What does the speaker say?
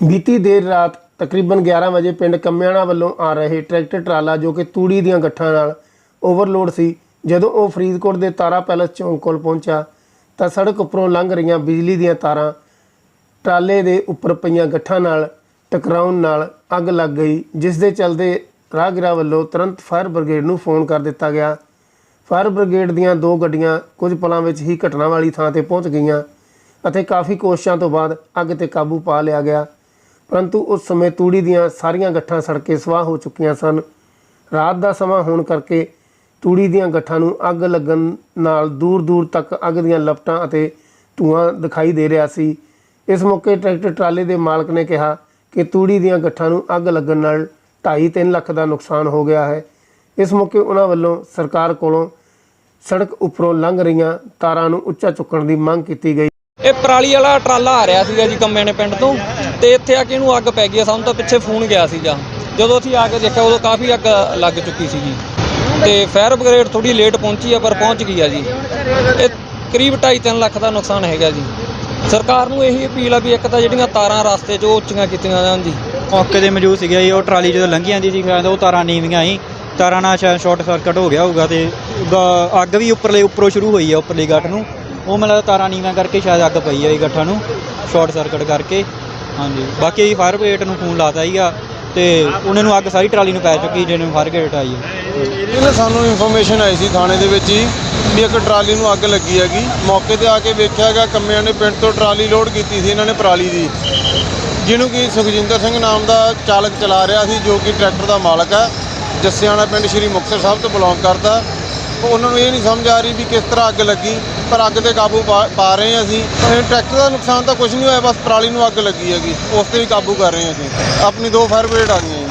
ਬੀਤੀ ਦੇਰ ਰਾਤ ਤਕਰੀਬਨ 11 ਵਜੇ ਪਿੰਡ ਕੰਮਿਆਣਾ ਵੱਲੋਂ ਆ ਰਹੇ ਟਰੈਕਟਰ ਟਰਾਲਾ ਜੋ ਕਿ ਤੂੜੀ ਦੀਆਂ ਗੱਠਾਂ ਨਾਲ ਓਵਰਲੋਡ ਸੀ, ਜਦੋਂ ਉਹ ਫਰੀਦਕੋਟ ਦੇ ਤਾਰਾ ਪੈਲਸ ਚੌਂਕ ਕੋਲ ਪਹੁੰਚਾ ਤਾਂ ਸੜਕ ਉੱਪਰੋਂ ਲੰਘ ਰਹੀਆਂ ਬਿਜਲੀ ਦੀਆਂ ਤਾਰਾਂ ਟਰਾਲੇ ਦੇ ਉੱਪਰ ਪਈਆਂ ਗੱਠਾਂ ਨਾਲ ਟਕਰਾਉਣ ਨਾਲ ਅੱਗ ਲੱਗ ਗਈ, ਜਿਸ ਦੇ ਚਲਦੇ ਰਾਹਗੀਰਾਂ ਵੱਲੋਂ ਤੁਰੰਤ ਫਾਇਰ ਬ੍ਰਿਗੇਡ ਨੂੰ ਫੋਨ ਕਰ ਦਿੱਤਾ ਗਿਆ। ਫਾਇਰ ਬ੍ਰਿਗੇਡ ਦੀਆਂ ਦੋ ਗੱਡੀਆਂ ਕੁਝ ਪਲਾਂ ਵਿੱਚ ਹੀ ਘਟਨਾ ਵਾਲੀ ਥਾਂ ਤੇ ਪਹੁੰਚ ਗਈਆਂ ਅਤੇ ਕਾਫੀ ਕੋਸ਼ਿਸ਼ਾਂ ਤੋਂ ਬਾਅਦ ਅੱਗ ਤੇ ਕਾਬੂ ਪਾ ਲਿਆ ਗਿਆ। ਪਰੰਤੂ ਉਸ ਸਮੇਂ ਤੂੜੀ ਦੀਆਂ ਸਾਰੀਆਂ ਗੱਠਾਂ ਸੜ ਕੇ ਸਵਾਹ ਹੋ ਚੁੱਕੀਆਂ ਸਨ। ਰਾਤ ਦਾ ਸਮਾਂ ਹੋਣ ਕਰਕੇ ਤੂੜੀ ਦੀਆਂ ਗੱਠਾਂ ਨੂੰ ਅੱਗ ਲੱਗਣ ਨਾਲ ਦੂਰ-ਦੂਰ ਤੱਕ ਅੱਗ ਦੀਆਂ ਲਪਟਾਂ ਅਤੇ ਧੂਆਂ ਦਿਖਾਈ ਦੇ ਰਿਹਾ ਸੀ। ਇਸ ਮੌਕੇ ਟਰੈਕਟਰ ਟਰਾਲੇ ਦੇ ਮਾਲਕ ਨੇ ਕਿਹਾ ਕਿ ਤੂੜੀ ਦੀਆਂ ਗੱਠਾਂ ਨੂੰ ਅੱਗ ਲੱਗਣ ਨਾਲ 2.5-3 ਲੱਖ ਦਾ ਨੁਕਸਾਨ ਹੋ ਗਿਆ ਹੈ। ਇਸ ਮੌਕੇ ਉਹਨਾਂ ਵੱਲੋਂ ਸਰਕਾਰ ਕੋਲੋਂ ਸੜਕ ਉੱਪਰੋਂ ਲੰਘ ਰਹੀਆਂ ਤਾਰਾਂ ਨੂੰ ਉੱਚਾ ਚੁੱਕਣ ਦੀ ਮੰਗ ਕੀਤੀ ਗਈ। ਇਹ ਪਰਾਲੀ ਵਾਲਾ ਟਰਾਲਾ ਆ ਰਿਹਾ ਸੀਗਾ ਜੀ ਕੰਮੇ ਨੇ ਪਿੰਡ ਤੋਂ ਤੇ ਇੱਥੇ ਆ ਕੇ ਇਹਨੂੰ ਅੱਗ ਪੈ ਗਈ ਆ। ਸਾਨੂੰ ਤਾਂ ਪਿੱਛੇ ਫੋਨ ਗਿਆ ਸੀਗਾ ਜਦੋਂ ਅਸੀਂ ਆ ਕੇ ਦੇਖਿਆ ਉਦੋਂ ਕਾਫੀ ਅੱਗ ਲੱਗ ਚੁੱਕੀ ਸੀਗੀ। ਤੇ ਫਾਇਰ ਬ੍ਰਿਗੇਡ ਥੋੜੀ ਲੇਟ ਪਹੁੰਚੀ ਆ ਪਰ ਪਹੁੰਚ ਗਈ ਆ ਜੀ। ਇਹ ਕਰੀਬ 2.5 ਲੱਖ ਦਾ ਨੁਕਸਾਨ ਹੈਗਾ ਜੀ। ਸਰਕਾਰ ਨੂੰ ਇਹੀ ਅਪੀਲ ਆ ਵੀ ਇੱਕ ਤਾਂ ਜਿਹੜੀਆਂ ਤਾਰਾਂ ਰਸਤੇ 'ਚ ਉਹ ਉੱਚੀਆਂ ਕੀਤੀਆਂ ਜਾਣ ਜੀ। ਮੌਕੇ ਤੇ ਮੌਜੂਦ ਸੀਗਾ ਜੀ ਉਹ ਟਰਾਲੀ ਜਦੋਂ ਲੰਘੀ ਜਾਂਦੀ ਸੀ ਸ਼ਾਇਦ ਉਹ ਤਾਰਾਂ ਨੀਵੀਆਂ ਸੀ। ਤਾਰਾਂ ਨਾਲ ਸ਼ਾਇਦ ਸ਼ਾਰਟ ਸਰਕਟ ਹੋ ਗਿਆ ਹੋਊਗਾ ਤੇ ਗ- ਅੱਗ ਵੀ ਉੱਪਰਲੇ ਉੱਪਰੋਂ ਸ਼ੁਰੂ ਹੋਈ ਆ ਉੱਪਰਲੀ ਗੱਠ ਨੂੰ। ਉਹ ਮਤਲਬ ਤਾਰਾਂ ਨੀਵਾਂ ਕਰਕੇ ਸ਼ਾਇਦ ਅੱਗ ਪਈ ਆ ਇਹ ਗੱਠਾਂ ਨੂੰ ਸ਼ਾਰਟ ਸਰਕਟ ਕਰਕੇ। ਹਾਂਜੀ, ਬਾਕੀ ਫਾਇਰ ਬ੍ਰਿਗੇਡ ਨੂੰ ਫੋਨ ਲਾਤਾ ਸੀਗਾ ਤੇ ਉਹਨਾਂ ਨੂੰ ਅੱਗ ਸਾਰੀ ਟਰਾਲੀ ਨੂੰ ਪੈ ਚੁੱਕੀ ਜਿਹਨੂੰ ਫਾਇਰ ਬ੍ਰਿਗੇਡ ਆਈ ਹੈ ਇਹ ਨਾ ਸਾਨੂੰ ਇਨਫੋਰਮੇਸ਼ਨ ਆਈ ਸੀ ਥਾਣੇ ਦੇ ਵਿੱਚ ਹੀ ਵੀ ਇੱਕ ਟਰਾਲੀ ਨੂੰ ਅੱਗ ਲੱਗੀ ਹੈਗੀ। ਮੌਕੇ ਤੇ ਆ ਕੇ ਵੇਖਿਆ ਗਿਆ, ਕੰਮਿਆਂ ਨੇ ਪਿੰਡ ਤੋਂ ਟਰਾਲੀ ਲੋਡ ਕੀਤੀ ਸੀ ਇਹਨਾਂ ਨੇ ਪਰਾਲੀ ਦੀ। ਜਿਹਨੂੰ ਕਿ ਸੁਖਜਿੰਦਰ ਸਿੰਘ ਨਾਮ ਦਾ ਚਾਲਕ ਚਲਾ ਰਿਹਾ ਸੀ, ਜੋ ਕਿ ਟਰੈਕਟਰ ਦਾ ਮਾਲਕ ਹੈ। ਜੱਸਿਆਣਾ ਪਿੰਡ ਸ਼੍ਰੀ ਮੁਕਤਸਰ ਸਾਹਿਬ ਤੋਂ ਬਿਲੋਂਗ ਕਰਦਾ। ਉਹਨਾਂ ਨੂੰ ਇਹ ਨਹੀਂ ਸਮਝ ਆ ਰਹੀ ਵੀ ਕਿਸ ਤਰ੍ਹਾਂ ਅੱਗ ਲੱਗੀ, ਪਰ ਅੱਗ ਤੇ ਕਾਬੂ ਪਾ ਪਾ ਰਹੇ ਹਾਂ ਅਸੀਂ। ਟਰੈਕਟਰ ਦਾ ਨੁਕਸਾਨ ਤਾਂ ਕੁਝ ਨਹੀਂ ਹੋਇਆ, ਬਸ ਪਰਾਲੀ ਨੂੰ ਅੱਗ ਲੱਗੀ ਹੈਗੀ। ਉਸ ਤੇ ਵੀ ਕਾਬੂ ਕਰ ਰਹੇ ਹਾਂ ਅਸੀਂ। ਆਪਣੀ ਦੋ ਫਾਇਰ ਬ੍ਰਿਗੇਡ ਆ ਗਈਆਂ